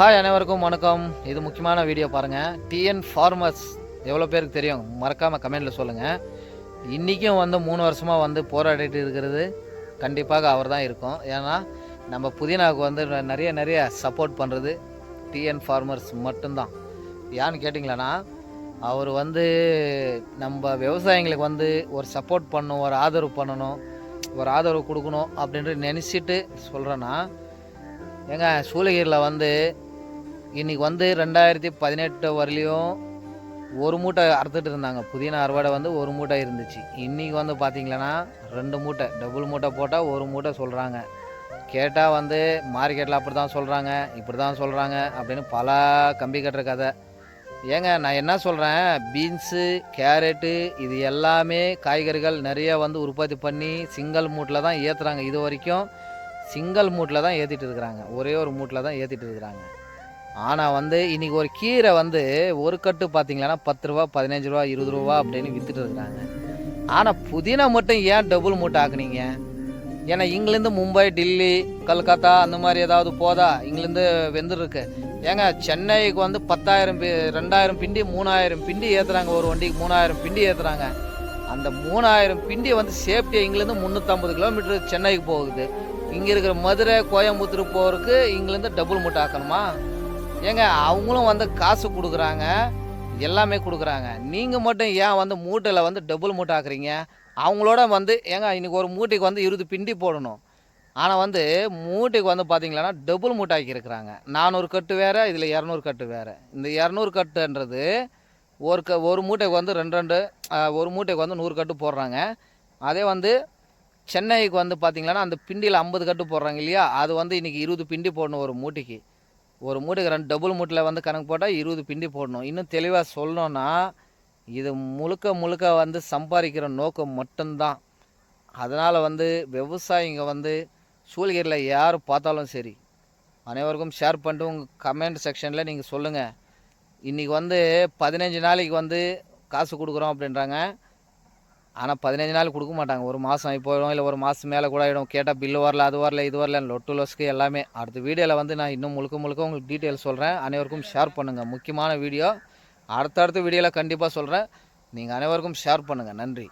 Hi அனைவருக்கும் வணக்கம். இது முக்கியமான வீடியோ பாருங்கள் டிஎன் ஃபார்மர்ஸ் எவ்வளோ பேருக்கு தெரியும்? மறக்காமல் கமெண்டில் சொல்லுங்கள் இன்றைக்கும் வந்து மூணு வருஷமாக வந்து போராடிட்டு இருக்கிறது. கண்டிப்பாக அவர் தான் இருக்கும். ஏன்னா நம்ம புதினாவுக்கு வந்து நிறைய நிறைய சப்போர்ட் பண்ணுறது டிஎன் ஃபார்மர்ஸ் மட்டும்தான். ஏன்னு கேட்டிங்களன்னா அவர் வந்து நம்ம விவசாயிங்களுக்கு வந்து ஒரு சப்போர்ட் பண்ணணும் ஒரு ஆதரவு பண்ணணும் ஒரு ஆதரவு கொடுக்கணும் அப்படின்ட்டு நினச்சிட்டு சொல்கிறேன்னா ஏங்க சூளகிரியில் வந்து இன்னைக்கு வந்து ரெண்டாயிரத்தி பதினெட்டு வரலையும் ஒரு மூட்டை அறுத்துட்டு இருந்தாங்க. புதினா அறுவடை வந்து ஒரு மூட்டை இருந்துச்சு. இன்றைக்கி வந்து பார்த்தீங்களன்னா ரெண்டு மூட்டை டபுள் மூட்டை போட்டால் ஒரு மூட்டை சொல்கிறாங்க கேட்டால் வந்து மார்க்கெட்டில் அப்படி தான் சொல்கிறாங்க இப்படி தான் சொல்கிறாங்க அப்படின்னு பல கம்பி கட்டுற கதை. ஏங்க நான் என்ன சொல்கிறேன் பீன்ஸு கேரட்டு இது எல்லாமே காய்கறிகள் நிறைய வந்து உற்பத்தி பண்ணி சிங்கிள் மூட்டில் தான் ஏற்றுறாங்க இது வரைக்கும் சிங்கிள் மூட்டில் தான் ஏற்றிட்டு இருக்கிறாங்க. ஒரே ஒரு மூட்டில் தான் ஏற்றிட்டு இருக்கிறாங்க. ஆனால் வந்து இன்றைக்கி ஒரு கீரை வந்து ஒரு கட்டு பார்த்தீங்கன்னா பத்து ரூபா பதினஞ்சு ரூபா இருபது ரூபா அப்படின்னு விற்றுட்டு இருக்கிறாங்க ஆனால் புதினா மட்டும் ஏன் டபுள் மூட்டை ஆக்குனீங்க? ஏன்னா இங்கிலேருந்து மும்பை டில்லி கல்கத்தா அந்த மாதிரி ஏதாவது போதா? இங்கிலேருந்து வெந்துருக்கு. ஏங்க சென்னைக்கு வந்து பத்தாயிரம் பி- ரெண்டாயிரம் பிண்டி மூணாயிரம் பிண்டி ஏற்றுறாங்க ஒரு வண்டிக்கு மூணாயிரம் பிண்டி ஏற்றுறாங்க அந்த மூணாயிரம் பிண்டி வந்து சேஃப்டியாக இங்கிலேருந்து முந்நூற்றம்பது கிலோமீட்டர் சென்னைக்கு போகுது. இங்கே இருக்கிற மதுரை கோயம்புத்தூர் போகிறதுக்கு இங்கிலேருந்து டபுள் மூட்டை ஆக்கணுமா? ஏங்க அவங்களும் வந்து காசு கொடுக்குறாங்க. எல்லாமே கொடுக்குறாங்க. நீங்கள் மட்டும் ஏன் வந்து மூட்டையில் வந்து டபுள் மூட்டை ஆக்குறீங்க? அவங்களோட வந்து ஏங்க இன்றைக்கி ஒரு மூட்டைக்கு வந்து இருபது பிண்டி போடணும். ஆனால் வந்து மூட்டைக்கு வந்து பார்த்தீங்களன்னா டபுள் மூட்டை ஆக்கியிருக்கிறாங்க. நானூறு கட்டு வேறு இதில் இரநூறு கட்டு வேறு. இந்த இரநூறு கட்டுன்றது ஒரு க ஒரு மூட்டைக்கு வந்து ரெண்டு ரெண்டு ஒரு மூட்டைக்கு வந்து நூறு கட்டு போடுறாங்க. அதே வந்து சென்னைக்கு வந்து பார்த்தீங்கன்னா அந்த பிண்டியில் ஐம்பது கட்டு போடுறாங்க இல்லையா? அது வந்து இன்றைக்கி இருபது பிண்டி போடணும் ஒரு மூட்டைக்கு. ஒரு மூட்டைக்கு ரெண்டு டபுள் மூட்டில் வந்து கணக்கு போட்டால் இருபது பிண்டி போடணும். இன்னும் தெளிவாக சொல்லணும்னா இது முழுக்க முழுக்க வந்து சம்பாதிக்கிற நோக்கம் மட்டும்தான். அதனால் வந்து விவசாயிங்க வந்து சூழ்கிரியில் யார் பார்த்தாலும் சரி அனைவருக்கும் ஷேர் பண்ணிட்டு உங்கள் கமெண்ட் செக்ஷனில் நீங்கள் சொல்லுங்கள் இன்றைக்கி வந்து பதினஞ்சு நாளைக்கு வந்து காசு கொடுக்குறோம் அப்படின்றாங்க. ஆனால் பதினஞ்சு நாள் கொடுக்க மாட்டாங்க. ஒரு மாதம் ஆகி போயிடும் இல்லை ஒரு மாதம் மேலே கூட ஆகிடும் கேட்டால் பில்லு வரல அது வரல இது வரல லொட்டு லொஸ்க்கு எல்லாமே. அடுத்த வீடியோவில் வந்து நான் இன்னும் முழுக்க முழுக்க உங்களுக்கு டீட்டெயில் சொல்கிறேன் அனைவருக்கும் ஷேர் பண்ணுங்கள் முக்கியமான வீடியோ. அடுத்தடுத்த வீடியோவில் கண்டிப்பாக சொல்கிறேன் நீங்கள் அனைவருக்கும் ஷேர் பண்ணுங்கள் நன்றி.